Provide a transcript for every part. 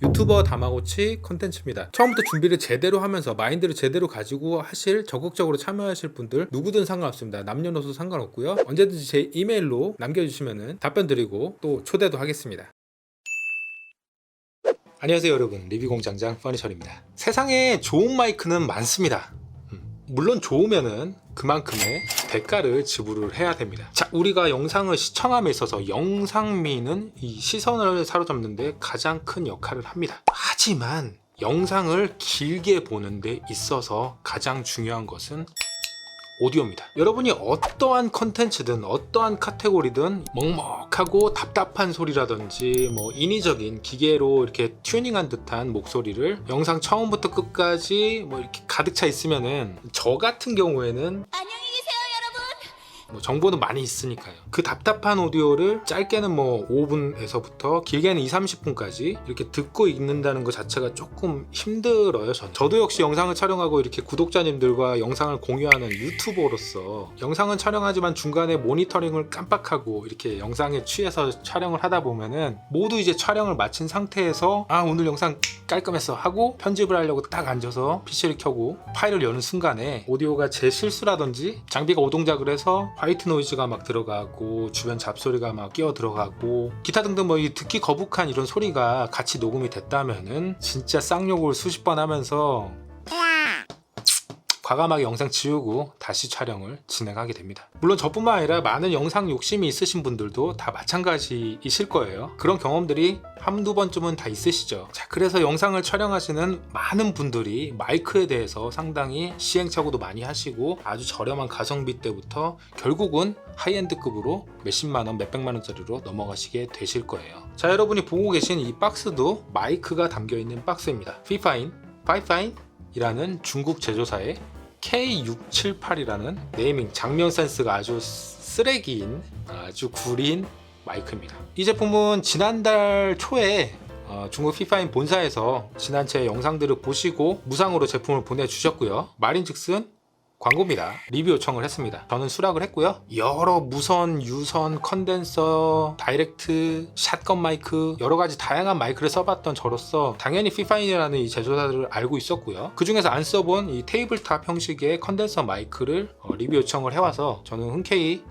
유튜버 다마고치 컨텐츠입니다. 처음부터 준비를 제대로 하면서 마인드를 제대로 가지고 하실 적극적으로 참여하실 분들 누구든 상관없습니다. 남녀노소 상관없고요. 언제든지 제 이메일로 남겨주시면 답변 드리고 또 초대도 하겠습니다. 안녕하세요 여러분 리뷰공장장 퍼니셜입니다. 세상에 좋은 마이크는 많습니다. 음, 물론 좋으면은 그만큼의 대가를 지불을 해야 됩니다. 자, 우리가 영상을 시청함에 있어서 영상미는 이 시선을 사로잡는데 가장 큰 역할을 합니다. 하지만 영상을 길게 보는 데 있어서 가장 중요한 것은 오디오입니다. 여러분이 어떠한 컨텐츠든 어떠한 카테고리든 먹먹하고 답답한 소리라든지 뭐 인위적인 기계로 이렇게 튜닝한 듯한 목소리를 영상 처음부터 끝까지 뭐 이렇게 가득 차 있으면은 저 같은 경우에는 안녕히. 뭐 정보는 많이 있으니까요. 그 답답한 오디오를 짧게는 뭐 5분에서부터 길게는 2, 30분까지 이렇게 듣고 읽는다는 것 자체가 조금 힘들어요. 저는. 저도 역시 영상을 촬영하고 이렇게 구독자님들과 영상을 공유하는 유튜버로서 영상은 촬영하지만 중간에 모니터링을 깜빡하고 이렇게 영상에 취해서 촬영을 하다 보면은 모두 이제 촬영을 마친 상태에서 아 오늘 영상 깔끔했어 하고 편집을 하려고 딱 앉아서 PC를 켜고 파일을 여는 순간에 오디오가 제 실수라든지 장비가 오동작을 해서 화이트 노이즈가 막 들어가고 주변 잡소리가 막 끼어 들어가고 기타 등등 뭐 이 듣기 거북한 이런 소리가 같이 녹음이 됐다면은 진짜 쌍욕을 수십 번 하면서 과감하게 영상 지우고 다시 촬영을 진행하게 됩니다. 물론 저뿐만 아니라 많은 영상 욕심이 있으신 분들도 다 마찬가지이실 거예요. 그런 경험들이 한두 번쯤은 다 있으시죠. 자, 그래서 영상을 촬영하시는 많은 분들이 마이크에 대해서 상당히 시행착오도 많이 하시고 아주 저렴한 가성비 때부터 결국은 하이엔드급으로 몇십만 원, 몇백만 원짜리로 넘어가시게 되실 거예요. 자, 여러분이 보고 계신 이 박스도 마이크가 담겨 있는 박스입니다. 피파인, 파이파인 이라는 중국 제조사의 K678이라는 네이밍 장면 센스가 아주 쓰레기인 아주 구린 마이크입니다. 이 제품은 지난달 초에 어, 중국 피파인 본사에서 지난주에 영상들을 보시고 무상으로 제품을 보내주셨고요. 말인즉슨 광고입니다. 리뷰 요청을 했습니다. 저는 수락을 했고요. 여러 무선, 유선, 컨덴서, 다이렉트, 샷건 마이크 여러 가지 다양한 마이크를 써봤던 저로서 당연히 피파인이라는 이 제조사들을 알고 있었고요. 그 중에서 안 써본 이 테이블탑 형식의 컨덴서 마이크를 어, 리뷰 요청을 해와서 저는 흔쾌히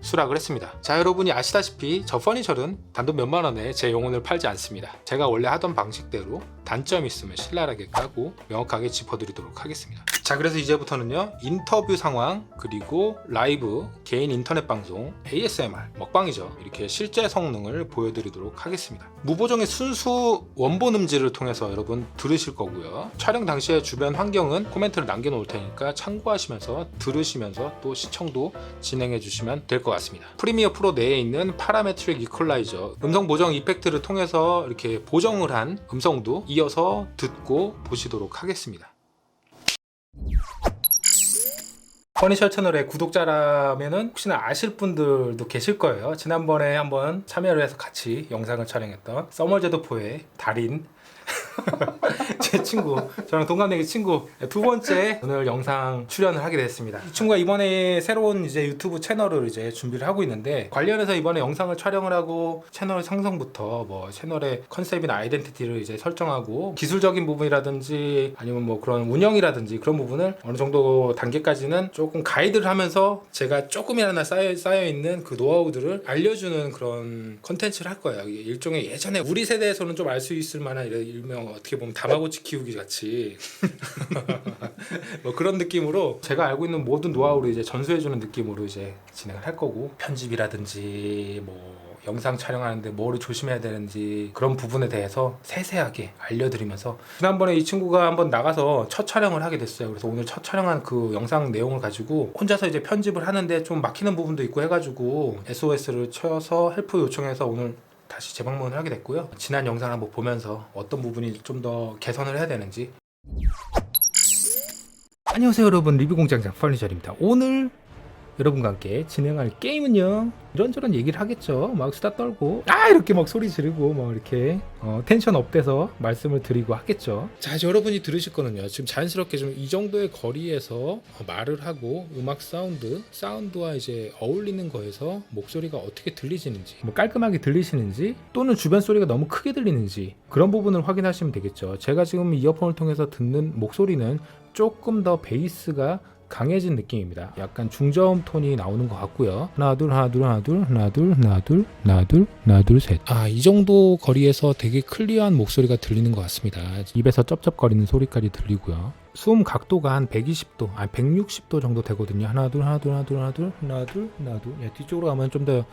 수락을 했습니다. 자, 여러분이 아시다시피 저 퍼니셜은 단돈 몇만 원에 제 영혼을 팔지 않습니다. 제가 원래 하던 방식대로 단점 있으면 신랄하게 까고 명확하게 짚어드리도록 하겠습니다. 자, 그래서 이제부터는요, 인터뷰 상황, 그리고 라이브, 개인 인터넷 방송, ASMR, 먹방이죠. 이렇게 실제 성능을 보여드리도록 하겠습니다. 무보정의 순수 원본 음질을 통해서 여러분 들으실 거고요. 촬영 당시의 주변 환경은 코멘트를 남겨놓을 테니까 참고하시면서 들으시면서 또 시청도 진행해 주시면 될 것 같습니다. 프리미어 프로 내에 있는 파라메트릭 이퀄라이저, 음성 보정 이펙트를 통해서 이렇게 보정을 한 음성도 이어서 듣고 보시도록 하겠습니다. 퍼니셜 채널의 구독자라면은 혹시나 아실 분들도 계실 거예요. 지난번에 한번 참여를 해서 같이 영상을 촬영했던 서머제도포의 달인 제 친구, 저랑 동갑내기 친구 두 번째 오늘 영상 출연을 하게 됐습니다. 이 친구가 이번에 새로운 이제 유튜브 채널을 이제 준비를 하고 있는데 관련해서 이번에 영상을 촬영을 하고 채널 상성부터 뭐 채널의 컨셉이나 아이덴티티를 이제 설정하고 기술적인 부분이라든지 아니면 뭐 그런 운영이라든지 그런 부분을 어느 정도 단계까지는 조금 가이드를 하면서 제가 조금이라도 쌓여, 쌓여 있는 그 노하우들을 알려주는 그런 컨텐츠를 할 거예요. 일종의 예전에 우리 세대에서는 좀 알 수 있을 만한 일명 어떻게 보면 다마고치 키우기 같이 뭐 그런 느낌으로 제가 알고 있는 모든 노하우를 이제 전수해주는 느낌으로 이제 진행을 할 거고 편집이라든지 뭐 영상 촬영하는데 뭐를 조심해야 되는지 그런 부분에 대해서 세세하게 알려드리면서 지난번에 이 친구가 한번 나가서 첫 촬영을 하게 됐어요. 그래서 오늘 첫 촬영한 그 영상 내용을 가지고 혼자서 이제 편집을 하는데 좀 막히는 부분도 있고 해가지고 SOS를 쳐서 헬프 요청해서 오늘 다시 재방문을 하게 됐고요. 지난 영상을 한번 보면서 어떤 부분이 좀 더 개선을 해야 되는지. 안녕하세요 여러분. 리뷰공장장 퍼니셜입니다. 오늘 여러분과 함께 진행할 게임은요 이런저런 얘기를 하겠죠. 막 수다 떨고 아 이렇게 막 소리 지르고 막 이렇게 어, 텐션 업돼서 말씀을 드리고 하겠죠. 자 이제 여러분이 들으실 거는요 지금 자연스럽게 좀 이 정도의 거리에서 어, 말을 하고 음악 사운드 사운드와 이제 어울리는 거에서 목소리가 어떻게 들리시는지 뭐 깔끔하게 들리시는지 또는 주변 소리가 너무 크게 들리는지 그런 부분을 확인하시면 되겠죠. 제가 지금 이어폰을 통해서 듣는 목소리는 조금 더 베이스가 강해진 느낌입니다. 약간 중저음 톤이 나오는 것 같고요. 하나 둘 하나 둘 하나 둘 하나 둘 하나 둘 하나 둘 하나 둘 셋. 아 이 정도 거리에서 되게 클리어한 목소리가 들리는 것 같습니다. 입에서 쩝쩝거리는 소리까지 들리고요. 수음 각도가 한 120도, 아 160도 정도 되거든요. 하나 둘 하나 둘 하나 둘 하나 둘 하나 둘 하나 둘. 예, 뒤쪽으로 가면 좀 더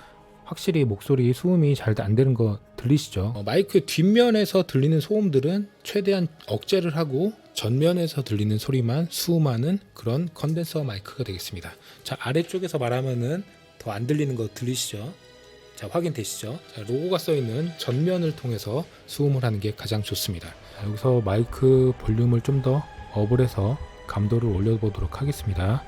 확실히 목소리 수음이 잘 안 되는 거 들리시죠? 어, 마이크 뒷면에서 들리는 소음들은 최대한 억제를 하고 전면에서 들리는 소리만 수음하는 그런 컨덴서 마이크가 되겠습니다. 자 아래쪽에서 말하면은 더 안 들리는 거 들리시죠? 자 확인되시죠? 자, 로고가 써 있는 전면을 통해서 수음을 하는 게 가장 좋습니다. 자, 여기서 마이크 볼륨을 좀 더 업을 해서 감도를 올려보도록 하겠습니다.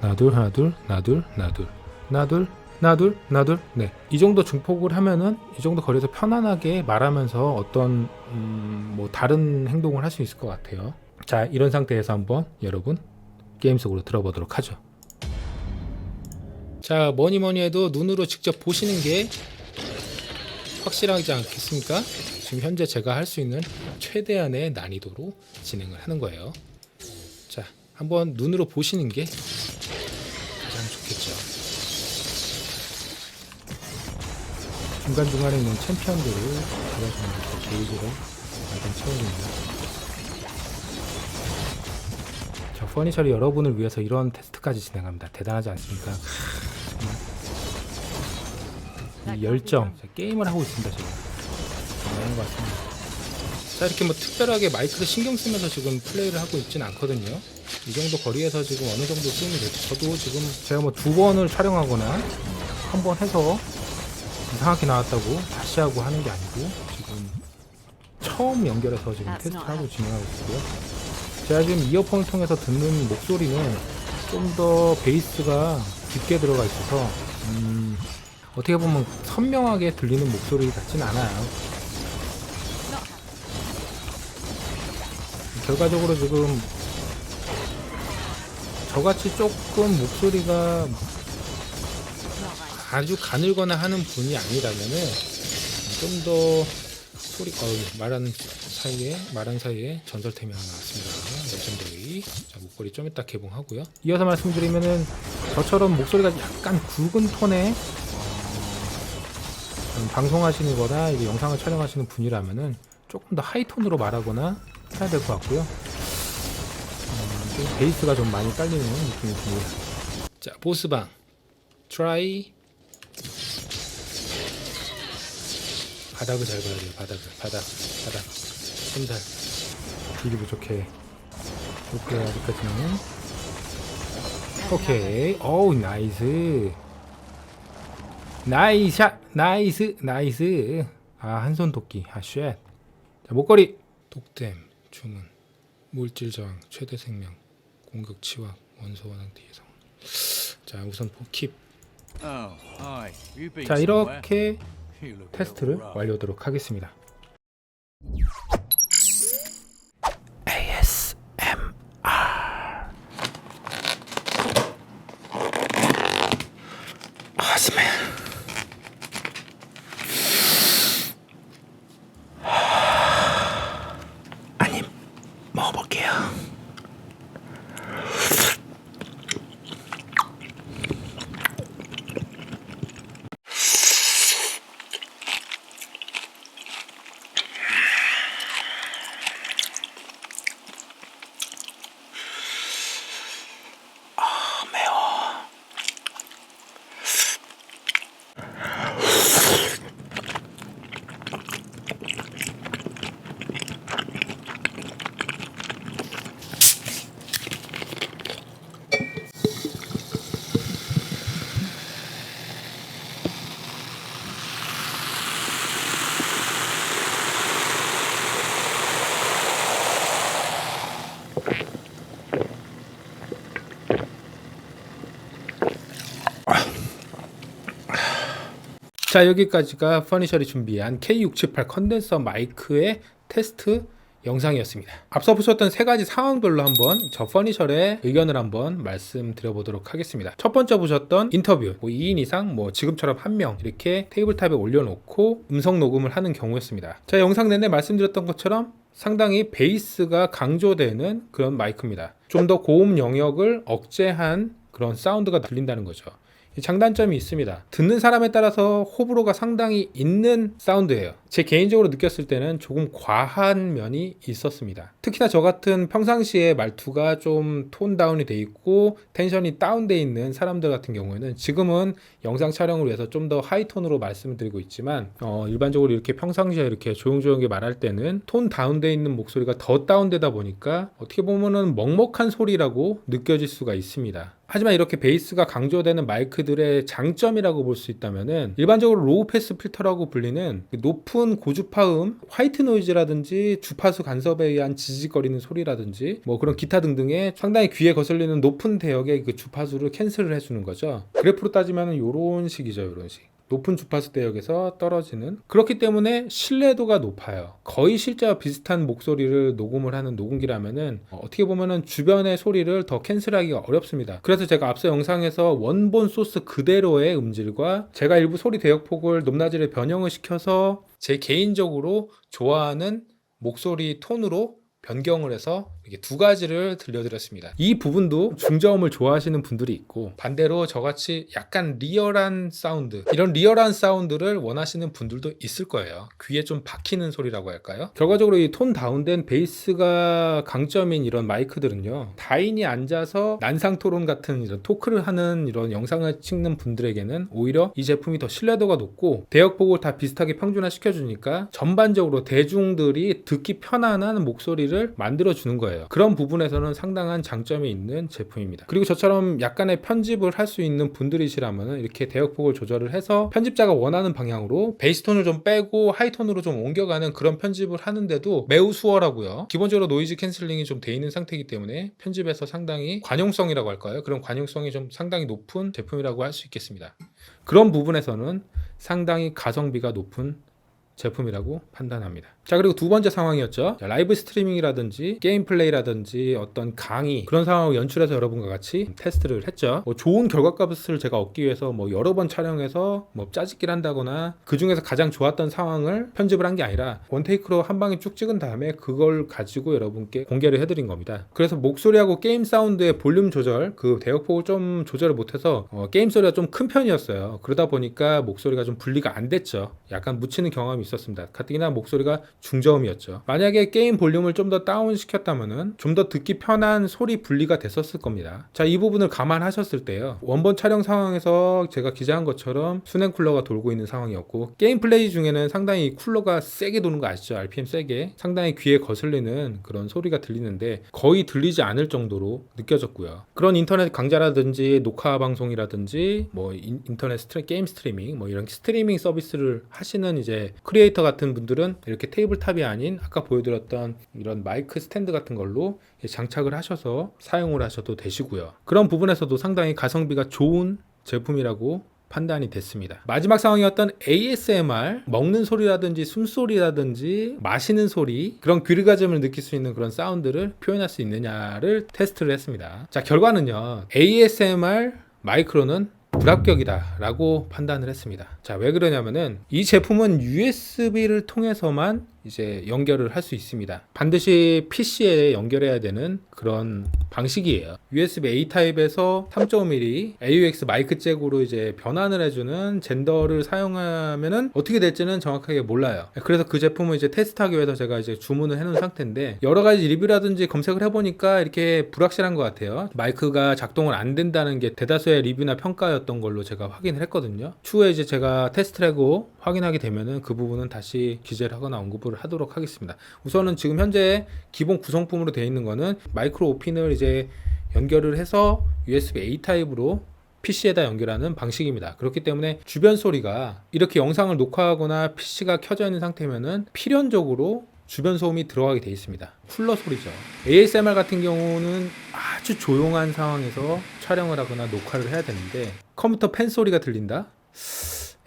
하나 둘 하나 둘 하나 둘 하나 둘 하나 둘 하나 둘 하나 둘네. 이 정도 중폭을 하면은 이 정도 거리에서 편안하게 말하면서 어떤 음, 뭐 다른 행동을 할 수 있을 것 같아요. 자 이런 상태에서 한번 여러분 게임 속으로 들어보도록 하죠. 자 뭐니 뭐니 해도 눈으로 직접 보시는 게 확실하지 않겠습니까? 지금 현재 제가 할 수 있는 최대한의 난이도로 진행을 하는 거예요. 자 한번 눈으로 보시는 게 중간중간에 있는 챔피언들을 잡아주는 이렇게 게이지를 약간 채워줍니다. 자, 퍼니처리 여러분을 위해서 이런 테스트까지 진행합니다. 대단하지 않습니까? 이 열정, 자, 게임을 하고 있습니다, 지금. 대단한 것 같습니다. 자, 이렇게 뭐 특별하게 마이크를 신경 쓰면서 지금 플레이를 하고 있진 않거든요. 이 정도 거리에서 지금 어느 정도 쓰임이 될지 저도 지금 제가 뭐 두 번을 촬영하거나 한 번 해서 이상하게 나왔다고 다시 하고 하는 게 아니고 지금 처음 연결해서 지금 That's 테스트를 not 하고 진행하고 있고요. 제가 지금 이어폰을 통해서 듣는 목소리는 좀 더 베이스가 깊게 들어가 있어서 음, 어떻게 보면 선명하게 들리는 목소리 같진 않아요. 결과적으로 지금 저같이 조금 목소리가 아주 가늘거나 하는 분이 아니라면은 좀 더 소리 어 말하는 사이에 말한 사이에 전설템이 하나 나왔습니다. 레전더리. 자 목걸이 좀 이따 개봉하고요. 이어서 말씀드리면은 저처럼 목소리가 약간 굵은 톤의 어, 음, 방송하시는 거나 영상을 촬영하시는 분이라면은 조금 더 하이톤으로 말하거나 해야 될 것 같고요. 음, 좀 베이스가 좀 많이 딸리는 느낌이 듭니다. 자 보스방 트 바닥을 잘 봐야 돼요. 바닥을. 바닥. 바닥. 손살 딜이 부족해. 오케이 아직까지는. 오케이. 어우 나이스. 나이샷. 나이스. 나이스. 아 한 손 도끼. 아 쉣. 자 목걸이. 독댐 주문 물질 저항 최대 생명 공격 치확 원소 원앙 뒤에서 자 우선 킵 Oh, 자? 이렇게 테스트를. 완료하도록 하겠습니다. 자 여기까지가 퍼니셔리 준비한 K678 컨덴서 마이크의 테스트 영상이었습니다. 앞서 보셨던 세 가지 상황별로 한번 저 퍼니셔의 의견을 한번 말씀드려보도록 하겠습니다. 첫 번째 보셨던 인터뷰, 뭐 2인 이상, 뭐 지금처럼 한 명 이렇게 테이블탑에 올려놓고 음성 녹음을 하는 경우였습니다. 자 영상 내내 말씀드렸던 것처럼 상당히 베이스가 강조되는 그런 마이크입니다. 좀 더 고음 영역을 억제한 그런 사운드가 들린다는 거죠. 이 장단점이 있습니다. 듣는 사람에 따라서 호불호가 상당히 있는 사운드예요. 제 개인적으로 느꼈을 때는 조금 과한 면이 있었습니다. 특히나 저 같은 평상시에 말투가 좀 톤 다운이 돼 있고 텐션이 다운돼 있는 사람들 같은 경우에는 지금은 영상 촬영을 위해서 좀 더 하이 톤으로 말씀을 드리고 있지만 어, 일반적으로 이렇게 평상시에 이렇게 조용조용히 말할 때는 톤 다운돼 있는 목소리가 더 다운되다 보니까 어떻게 보면은 먹먹한 소리라고 느껴질 수가 있습니다. 하지만 이렇게 베이스가 강조되는 마이크들의 장점이라고 볼 수 있다면은 일반적으로 로우 패스 필터라고 불리는 그 높은 고주파음, 화이트 노이즈라든지 주파수 간섭에 의한 지지거리는 소리라든지 뭐 그런 기타 등등의 상당히 귀에 거슬리는 높은 대역의 그 주파수를 캔슬을 해주는 거죠. 그래프로 따지면 이런 식이죠, 이런 식. 높은 주파수 대역에서 떨어지는 그렇기 때문에 신뢰도가 높아요. 거의 실제와 비슷한 목소리를 녹음을 하는 녹음기라면은 어, 어떻게 보면은 주변의 소리를 더 캔슬하기가 어렵습니다. 그래서 제가 앞서 영상에서 원본 소스 그대로의 음질과 제가 일부 소리 대역폭을 높낮이를 변형을 시켜서 제 개인적으로 좋아하는 목소리 톤으로 변경을 해서 이렇게 두 가지를 들려드렸습니다. 이 부분도 중저음을 좋아하시는 분들이 있고 반대로 저같이 약간 리얼한 사운드 이런 리얼한 사운드를 원하시는 분들도 있을 거예요. 귀에 좀 박히는 소리라고 할까요? 결과적으로 이 톤 다운된 베이스가 강점인 이런 마이크들은요. 다인이 앉아서 난상 토론 같은 이런 토크를 하는 이런 영상을 찍는 분들에게는 오히려 이 제품이 더 신뢰도가 높고 대역폭을 다 비슷하게 평준화 시켜주니까 전반적으로 대중들이 듣기 편안한 목소리를 만들어 주는 거예요. 그런 부분에서는 상당한 장점이 있는 제품입니다. 그리고 저처럼 약간의 편집을 할 수 있는 분들이시라면 이렇게 대역폭을 조절을 해서 편집자가 원하는 방향으로 베이스톤을 좀 빼고 하이톤으로 좀 옮겨가는 그런 편집을 하는데도 매우 수월하고요. 기본적으로 노이즈 캔슬링이 좀 돼 있는 상태이기 때문에 편집에서 상당히 관용성이라고 할까요? 그런 관용성이 좀 상당히 높은 제품이라고 할 수 있겠습니다. 그런 부분에서는 상당히 가성비가 높은 제품이라고 판단합니다. 자 그리고 두 번째 상황이었죠. 자, 라이브 스트리밍이라든지 게임 플레이라든지 어떤 강의 그런 상황을 연출해서 여러분과 같이 테스트를 했죠. 뭐 좋은 결과값을 제가 얻기 위해서 뭐 여러 번 촬영해서 뭐 짜집기를 한다거나 그 중에서 가장 좋았던 상황을 편집을 한 게 아니라 원테이크로 한 방에 쭉 찍은 다음에 그걸 가지고 여러분께 공개를 해드린 겁니다. 그래서 목소리하고 게임 사운드의 볼륨 조절 그 대역폭을 좀 조절을 못해서 어, 게임 소리가 좀 큰 편이었어요. 그러다 보니까 목소리가 좀 분리가 안 됐죠. 약간 묻히는 경험이 있었습니다. 가뜩이나 목소리가 중저음이었죠. 만약에 게임 볼륨을 좀 더 다운 시켰다면은 좀 더 듣기 편한 소리 분리가 됐었을 겁니다. 자, 이 부분을 감안하셨을 때요. 원본 촬영 상황에서 제가 기자한 것처럼 수냉 쿨러가 돌고 있는 상황이었고 게임 플레이 중에는 상당히 쿨러가 세게 도는 거 아시죠? RPM 세게 상당히 귀에 거슬리는 그런 소리가 들리는데 거의 들리지 않을 정도로 느껴졌고요. 그런 인터넷 강좌라든지 녹화 방송이라든지 뭐 인- 인터넷 스트리, 게임 스트리밍 뭐 이런 스트리밍 서비스를 하시는 이제 크리 에이터 같은 분들은 이렇게 테이블탑이 아닌 아까 보여드렸던 이런 마이크 스탠드 같은 걸로 장착을 하셔서 사용을 하셔도 되시고요. 그런 부분에서도 상당히 가성비가 좋은 제품이라고 판단이 됐습니다. 마지막 상황이었던 ASMR 먹는 소리라든지 숨소리라든지 마시는 소리 그런 귀르가즘을 느낄 수 있는 그런 사운드를 표현할 수 있느냐를 테스트를 했습니다. 자 결과는요 ASMR 마이크로는 불합격이다라고 판단을 했습니다. 자, 왜 그러냐면은 이 제품은 USB를 통해서만 이제 연결을 할 수 있습니다. 반드시 PC에 연결해야 되는 그런 방식이에요. USB A 타입에서 3.5mm AUX 마이크 잭으로 이제 변환을 해주는 젠더를 사용하면은 어떻게 될지는 정확하게 몰라요. 그래서 그 제품을 이제 테스트하기 위해서 제가 이제 주문을 해놓은 상태인데 여러 가지 리뷰라든지 검색을 해보니까 이렇게 불확실한 것 같아요. 마이크가 작동을 안 된다는 게 대다수의 리뷰나 평가였던 걸로 제가 확인을 했거든요. 추후에 이제 제가 테스트를 하고 확인하게 되면은 그 부분은 다시 기재를 하거나 언급을 하도록 하겠습니다. 우선은 지금 현재 기본 구성품으로 되어 있는 거는 마이크로 오핀을 이제 연결을 해서 USB A 타입으로 PC에다 연결하는 방식입니다. 그렇기 때문에 주변 소리가 이렇게 영상을 녹화하거나 PC가 켜져 있는 상태면은 필연적으로 주변 소음이 들어가게 되어 있습니다. 쿨러 소리죠. ASMR 같은 경우는 아주 조용한 상황에서 촬영을 하거나 녹화를 해야 되는데 컴퓨터 팬 소리가 들린다?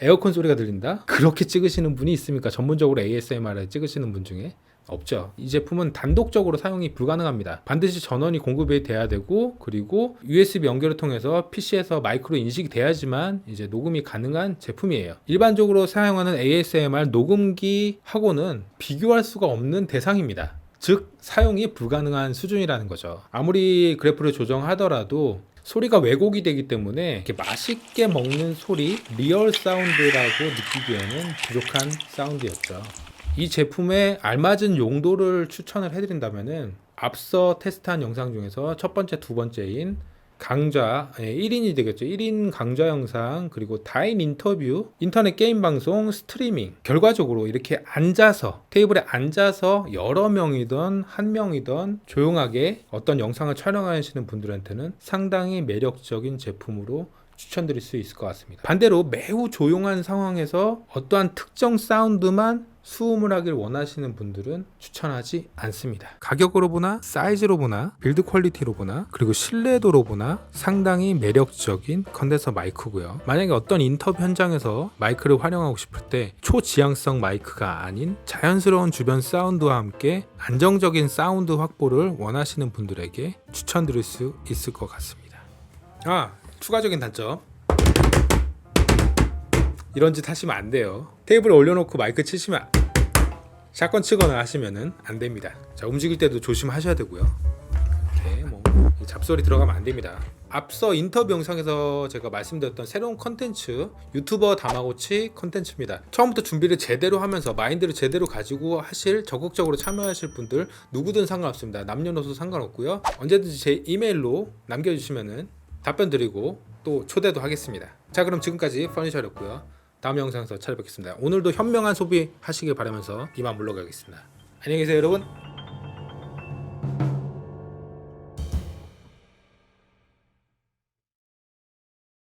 에어컨 소리가 들린다? 그렇게 찍으시는 분이 있습니까? 전문적으로 ASMR을 찍으시는 분 중에? 없죠. 이 제품은 단독적으로 사용이 불가능합니다. 반드시 전원이 공급이 돼야 되고 그리고 USB 연결을 통해서 PC에서 마이크로 인식이 돼야지만 이제 녹음이 가능한 제품이에요. 일반적으로 사용하는 ASMR 녹음기하고는 비교할 수가 없는 대상입니다. 즉 사용이 불가능한 수준이라는 거죠. 아무리 그래프를 조정하더라도 소리가 왜곡이 되기 때문에 이렇게 맛있게 먹는 소리, 리얼 사운드라고 느끼기에는 부족한 사운드였죠. 이 제품에 알맞은 용도를 추천을 해드린다면은 앞서 테스트한 영상 중에서 첫 번째, 두 번째인 강좌, 예, 1인이 되겠죠. 1인 강좌 영상, 그리고 다인 인터뷰, 인터넷 게임 방송, 스트리밍. 결과적으로 이렇게 앉아서, 테이블에 앉아서 여러 명이든 한 명이든 조용하게 어떤 영상을 촬영하시는 분들한테는 상당히 매력적인 제품으로 추천드릴 수 있을 것 같습니다. 반대로 매우 조용한 상황에서 어떠한 특정 사운드만 수음을 하길 원하시는 분들은 추천하지 않습니다. 가격으로 보나 사이즈로 보나 빌드 퀄리티로 보나 그리고 신뢰도로 보나 상당히 매력적인 컨덴서 마이크고요. 만약에 어떤 인터뷰 현장에서 마이크를 활용하고 싶을 때 초지향성 마이크가 아닌 자연스러운 주변 사운드와 함께 안정적인 사운드 확보를 원하시는 분들에게 추천드릴 수 있을 것 같습니다. 아 추가적인 단점 이런 짓 하시면 안 돼요. 테이블에 올려놓고 마이크 치시면 샷건 치거나 하시면은 안 됩니다. 자 움직일 때도 조심하셔야 되고요. 이렇게 뭐이 잡소리 들어가면 안 됩니다. 앞서 인터뷰 영상에서 제가 말씀드렸던 새로운 컨텐츠 유튜버 다마고치 컨텐츠입니다. 처음부터 준비를 제대로 하면서 마인드를 제대로 가지고 하실 적극적으로 참여하실 분들 누구든 상관없습니다. 남녀노소 상관없고요. 언제든지 제 이메일로 남겨주시면은 답변 드리고 또 초대도 하겠습니다. 자 그럼 지금까지 퍼니셔였고요. 다음 영상에서 찾아뵙겠습니다. 오늘도 현명한 소비 하시길 바라면서 이만 물러가겠습니다. 안녕히 계세요 여러분.